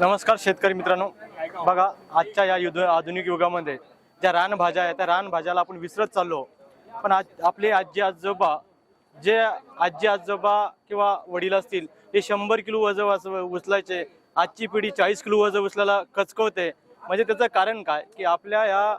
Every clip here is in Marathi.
नमस्कार शेतकरी मित्रांनो. बघा आजच्या या युद्ध आधुनिक युगामध्ये ज्या रानभाज्या आहेत त्या रानभाज्याला आपण विसरत चाललो. पण आज आपले आजी आजोबा जे आजी आजोबा किंवा वडील असतील ते शंभर किलो वजन उचलायचे. आजची पिढी चाळीस किलो वजन उचलायला कचकवते. म्हणजे त्याचं कारण काय? की आपल्या या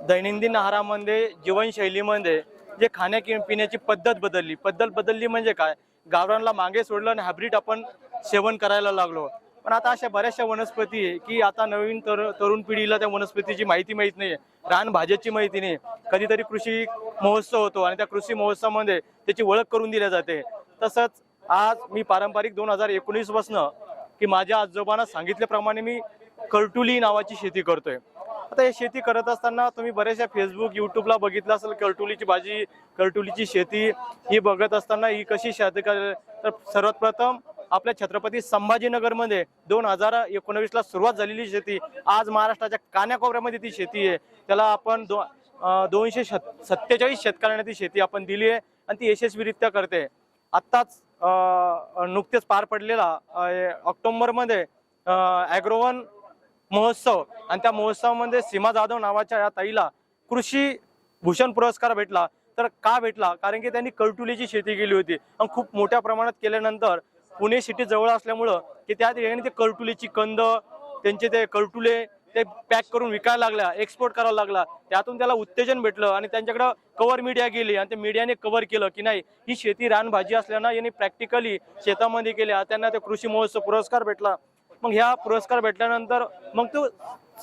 दैनंदिन आहारामध्ये जीवनशैलीमध्ये जे खाण्या कि- पिण्याची पद्धत बदलली. पद्धत बदलली म्हणजे काय? गावरानला मागे सोडलं आणि हॅब्रिड आपण सेवन करायला लागलो. पण आता अशा बऱ्याचशा वनस्पती आहे की आता नवीन तर तरुण पिढीला त्या वनस्पतीची माहिती माहीत नाही रान भाज्याची माहिती नाही कधीतरी कृषी महोत्सव होतो आणि त्या कृषी महोत्सवामध्ये त्याची ओळख करून दिली जाते. तसंच आज मी पारंपरिक दोन हजार एकोणीस पासनं की माझ्या आजोबांना सांगितल्याप्रमाणे मी कर्टुली नावाची शेती करतोय. आता हे शेती करत असताना तुम्ही बऱ्याचशा फेसबुक युट्यूबला बघितलं असेल कर्टुलीची भाजी कर्टुलीची शेती ही बघत असताना ही कशी शेती कर तर सर्वात प्रथम आपल्या छत्रपती संभाजीनगरमध्ये दोन हजार एकोणवीसला सुरुवात झालेली शेती. आज महाराष्ट्राच्या कान्याकोपऱ्यामध्ये ती शेती आहे. त्याला आपण दो दोनशे शत सत्तेचाळीस शेतकऱ्यांना ती शेती आपण दिली आहे आणि ती यशस्वीरित्या करते. आत्ताच नुकतेच पार पडलेला अं, ऑक्टोबरमध्ये ॲग्रोवन महोत्सव आणि त्या महोत्सवामध्ये सीमा जाधव नावाच्या या ताईला कृषी भूषण पुरस्कार भेटला. तर का भेटला? कारण की त्यांनी कळटुलीची शेती केली होती. आणि खूप मोठ्या प्रमाणात केल्यानंतर पुणे सिटी जवळ असल्यामुळं की त्या ठिकाणी ते कळटुलीची कंद त्यांचे ते कळटुले ते पॅक करून विकायला लागला एक्सपोर्ट करायला लागला त्यातून त्याला उत्तेजन भेटलं आणि त्यांच्याकडं कव्हर मीडिया गेली आणि ते मीडियाने कव्हर केलं की नाही ही शेती रानभाजी असल्यानं यांनी प्रॅक्टिकली शेतामध्ये केल्या त्यांना ते कृषी महोत्सव पुरस्कार भेटला. मग ह्या पुरस्कार भेटल्यानंतर मग तो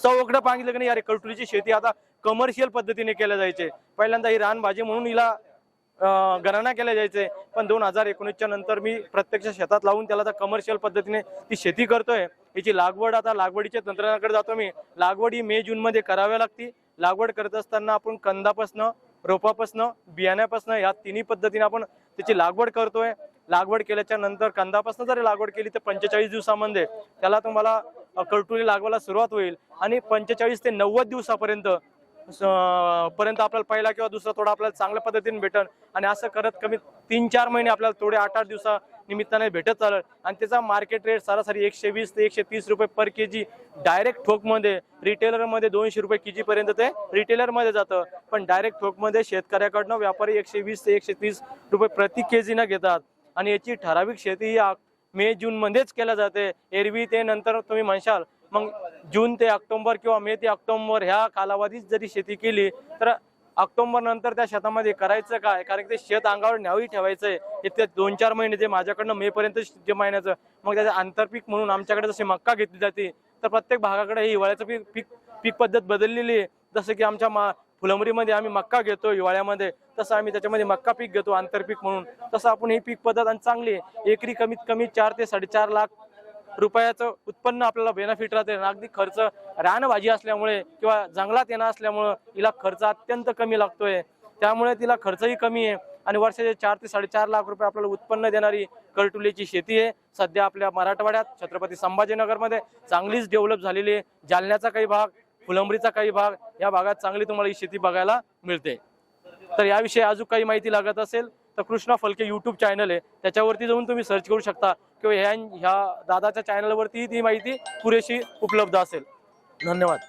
चौकडं पाहिलं की नाही अरे कळटुलीची शेती आता कमर्शियल पद्धतीने केल्या जायचे. पहिल्यांदा ही रानभाजी म्हणून हिला गणना केल्या जायचे. पण दोन हजार एकोणीसच्या नंतर मी प्रत्यक्ष शेतात लावून त्याला आता कमर्शियल पद्धतीने ती शेती करतोय. याची लागवड आता लागवडीच्या तंत्रज्ञानाकडे जातो मी. लागवड ही मे जूनमध्ये कराव्या करावी लागती. लागवड करत असताना आपण कंदापासनं रोपापासनं बियाण्यापासनं या तिन्ही पद्धतीने आपण त्याची लागवड करतोय. लागवड केल्याच्यानंतर कंदापासून जरी लागवड केली तर पंचेचाळीस दिवसामध्ये त्याला तुम्हाला कळटुली लागवायला सुरुवात होईल. आणि पंचेचाळीस ते नव्वद दिवसापर्यंत पर्यंत आपल्याला पहिला किंवा दुसरा तोडा आपल्याला चांगल्या पद्धतीने भेटल आणि असं करत कमी तीन चार महिने आपल्याला थोडे आठ आठ दिवसा निमित्ताने भेटत चालेल. आणि त्याचा मार्केट रेट सरासरी एकशे वीस ते एकशे तीस रुपये पर के जी डायरेक्ट ठोकमध्ये रिटेलरमध्ये दोनशे रुपये के पर्यंत ते रिटेलरमध्ये जातं. पण डायरेक्ट ठोकमध्ये शेतकऱ्याकडनं व्यापारी एकशे वीस ते एकशे तीस रुपये प्रति के जीनं घेतात. आणि याची ठराविक शेती ही मे जून मध्येच केल्या जाते. एरवी ते नंतर तुम्ही म्हणशाल मग जून ते ऑक्टोंबर किंवा मे ते ऑक्टोंबर ह्या कालावधीत जरी शेती केली तर ऑक्टोबर नंतर त्या शेतामध्ये करायचं काय? कारण की ते शेत अंगावर न्यावी आहे इथे दोन चार महिने जे माझ्याकडनं मे पर्यंत जे महिन्याचं मग त्याचं आंतरपीक म्हणून आमच्याकडे जशी मक्का घेतली जाते तर प्रत्येक भागाकडे हिवाळ्याचं पीक पीक पीक पद्धत बदललेली आहे. जसं की आमच्या मा फुलंबरीमध्ये आम्ही मक्का घेतो हिवाळ्यामध्ये तसं आम्ही त्याच्यामध्ये मक्का पीक घेतो आंतरपीक म्हणून. तसं आपण ही पीक पद्धत आणि चांगली आहे. एकरी कमीत कमी चार ते साडेचार लाख रुपयाचं उत्पन्न आपल्याला बेनिफिट राहते. अगदी खर्च रानभाजी असल्यामुळे किंवा जंगलात येणं असल्यामुळं हिला खर्च अत्यंत कमी लागतोय. त्यामुळे तिला खर्चही कमी आहे आणि वर्षाचे चार ते साडेचार लाख रुपये आपल्याला उत्पन्न देणारी कळटुलीची शेती आहे. सध्या आपल्या मराठवाड्यात छत्रपती संभाजीनगरमध्ये चांगलीच डेव्हलप झालेली आहे. जालन्याचा काही भाग फुलंबरीचा काही भाग या भागात चांगली तुम्हाला ही शेती बघायला मिळते. तर याविषयी अजून काही माहिती लागत असेल तर कृष्णा फलके युट्यूब चॅनल आहे. त्याच्यावरती जाऊन तुम्ही सर्च करू शकता किंवा ह्या ह्या दादाच्या चॅनलवरती ती माहिती पुरेशी उपलब्ध असेल. धन्यवाद.